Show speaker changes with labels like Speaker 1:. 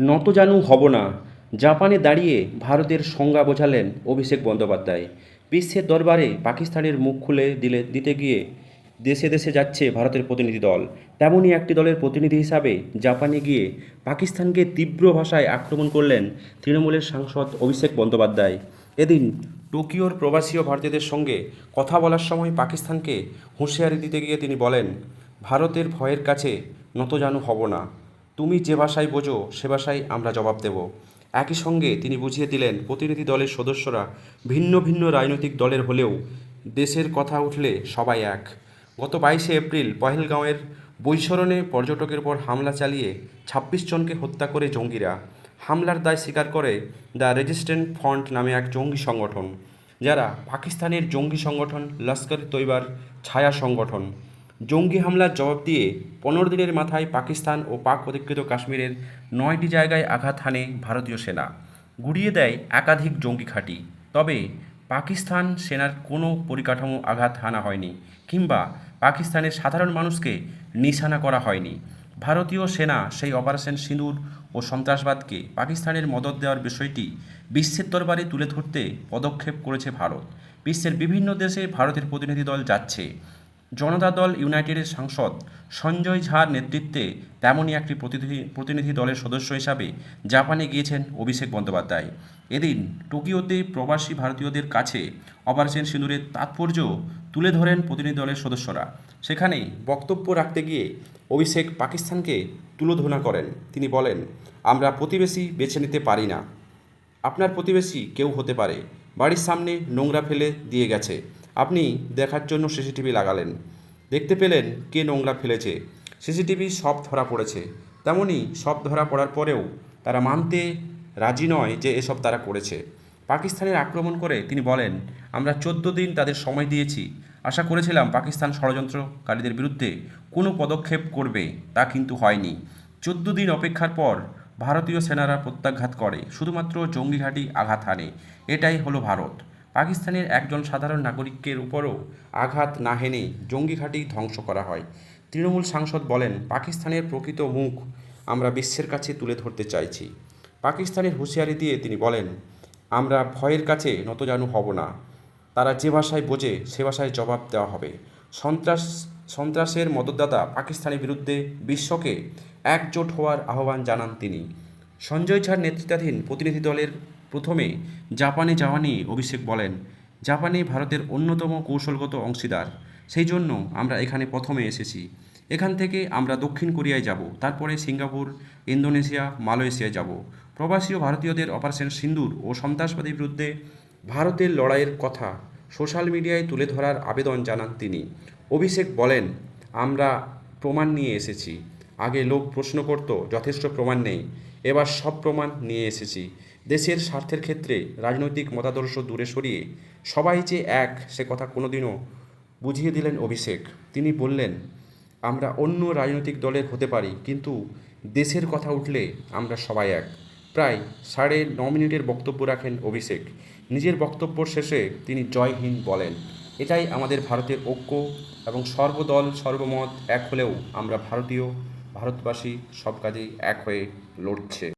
Speaker 1: নত জানু হব না। জাপানে দাঁড়িয়ে ভারতের সংজ্ঞা বোঝালেন অভিষেক বন্দ্যোপাধ্যায়। বিশ্বের দরবারে পাকিস্তানের মুখ খুলে দিলে, দিতে গিয়ে দেশে দেশে যাচ্ছে ভারতের প্রতিনিধি দল। তেমনই একটি দলের প্রতিনিধি হিসাবে জাপানে গিয়ে পাকিস্তানকে তীব্র ভাষায় আক্রমণ করলেন তৃণমূলের সাংসদ অভিষেক বন্দ্যোপাধ্যায়। এদিন টোকিওর প্রবাসী ভারতীয়দের সঙ্গে কথা বলার সময় পাকিস্তানকে হুঁশিয়ারি দিতে গিয়ে তিনি বলেন, ভারতের ভয়ের কাছে নত নতজানু হব না। তুমি যে ভাষায় বোঝো, সে ভাষায় আমরা জবাব দেব। একই সঙ্গে তিনি বুঝিয়ে দিলেন, প্রতিনিধি দলের সদস্যরা ভিন্ন ভিন্ন রাজনৈতিক দলের হলেও দেশের কথা উঠলে সবাই এক। গত বাইশে এপ্রিল পহেলগাঁওয়ের বৈশরণে পর্যটকের উপর হামলা চালিয়ে ছাব্বিশ জনকে হত্যা করে জঙ্গিরা। হামলার দায় স্বীকার করে দ্য রেজিস্ট্যান্ট ফ্রন্ট নামে এক জঙ্গি সংগঠন, যারা পাকিস্তানের জঙ্গি সংগঠন লস্কর তৈবার ছায়া সংগঠন। জঙ্গি হামলার জবাব দিয়ে পনেরো দিনের মাথায় পাকিস্তান ও পাক অধিকৃত কাশ্মীরের নয়টি জায়গায় আঘাত হানে ভারতীয় সেনা। গুড়িয়ে দেয় একাধিক জঙ্গি ঘাঁটি। তবে পাকিস্তান সেনার কোনো পরিকাঠামো আঘাত হানা হয়নি কিংবা পাকিস্তানের সাধারণ মানুষকে নিশানা করা হয়নি। ভারতীয় সেনা সেই অপারেশন সিঁদুর ও সন্ত্রাসবাদকে পাকিস্তানের মদত দেওয়ার বিষয়টি বিশ্বের দরবারে তুলে ধরতে পদক্ষেপ করেছে ভারত। বিশ্বের বিভিন্ন দেশে ভারতের প্রতিনিধি দল যাচ্ছে। জনতা দল ইউনাইটেডের সাংসদ সঞ্জয় ঝার নেতৃত্বে তেমনই একটি প্রতিনিধি প্রতিনিধি দলের সদস্য হিসাবে জাপানে গিয়েছেন অভিষেক বন্দ্যোপাধ্যায়। এদিন টোকিওতে প্রবাসী ভারতীয়দের কাছে অপারেশন সিঁদুরের তাৎপর্য তুলে ধরেন প্রতিনিধি দলের সদস্যরা। সেখানে বক্তব্য রাখতে গিয়ে অভিষেক পাকিস্তানকে তুলোধনা করেন। তিনি বলেন, আমরা প্রতিবেশী বেছে নিতে পারি না। আপনার প্রতিবেশী কেউ হতে পারে। বাড়ির সামনে নোংরা ফেলে দিয়ে গেছে। আপনি দেখার জন্য সিসিটিভি লাগালেন। দেখতে পেলেন কে নোংরা ফেলেছে। সিসিটিভি সব ধরা পড়েছে। তেমনি সব ধরা পড়ার পরেও তারা মানতে রাজি নয় যে এসব তারা করেছে। পাকিস্তানের আক্রমণ করে তিনি বলেন, আমরা চোদ্দ দিন তাদের সময় দিয়েছি। আশা করেছিলাম পাকিস্তান ষড়যন্ত্রকারীদের বিরুদ্ধে কোনো পদক্ষেপ করবে, তা কিন্তু হয়নি। চোদ্দ দিন অপেক্ষার পর ভারতীয় সেনারা প্রত্যাঘাত করে। শুধুমাত্র জঙ্গি ঘাঁটি আঘাত হানে। এটাই হলো ভারত। পাকিস্তানের একজন সাধারণ নাগরিকের উপরও আঘাত না হেনেই জঙ্গি ঘাঁটি ধ্বংস করা হয়। তৃণমূল সাংসদ বলেন, পাকিস্তানের প্রকৃত মুখ আমরা বিশ্বের কাছে তুলে ধরতে চাইছি। পাকিস্তানের হুঁশিয়ারি দিয়ে তিনি বলেন, আমরা ভয়ের কাছে নতজানু হব না। তারা যে ভাষায় বোঝে, সে ভাষায় জবাব দেওয়া হবে। সন্ত্রাস, সন্ত্রাসের মদতদাতা পাকিস্তানের বিরুদ্ধে বিশ্বকে একজোট হওয়ার আহ্বান জানান তিনি। সঞ্জয় ঝার নেতৃত্বাধীন প্রতিনিধি দলের প্রথমে জাপানে যাওয়া নিয়ে অভিষেক বলেন, জাপানে ভারতের অন্যতম কৌশলগত অংশীদার। সেই জন্য আমরা এখানে প্রথমে এসেছি। এখান থেকে আমরা দক্ষিণ কোরিয়ায় যাব, তারপরে সিঙ্গাপুর, ইন্দোনেশিয়া, মালয়েশিয়ায় যাব। প্রবাসী ভারতীয়দের অপারেশন সিন্দুর ও সন্ত্রাসবাদীর বিরুদ্ধে ভারতের লড়াইয়ের কথা সোশ্যাল মিডিয়ায় তুলে ধরার আবেদন জানান তিনি। অভিষেক বলেন, আমরা প্রমাণ নিয়ে এসেছি। আগে লোক প্রশ্ন করত, যথেষ্ট প্রমাণ নেই। এবার সব প্রমাণ নিয়ে এসেছি। দেশের স্বার্থের ক্ষেত্রে রাজনৈতিক মতাদর্শ দূরে সরিয়ে সবাই যে এক, সে কথা কোনোদিনও বুঝিয়ে দিলেন অভিষেক। তিনি বললেন, আমরা অন্য রাজনৈতিক দলের হতে পারি, কিন্তু দেশের কথা উঠলে আমরা সবাই এক। প্রায় সাড়ে ন মিনিটের বক্তব্য রাখেন অভিষেক। নিজের বক্তব্য শেষে তিনি জয় হিন্দ বলেন, এটাই আমাদের ভারতের ঐক্য এবং সর্বদল, সর্বমত এক হলেও আমরা ভারতীয়, ভারতবাসী সব কাজেই এক হয়ে লড়ছে।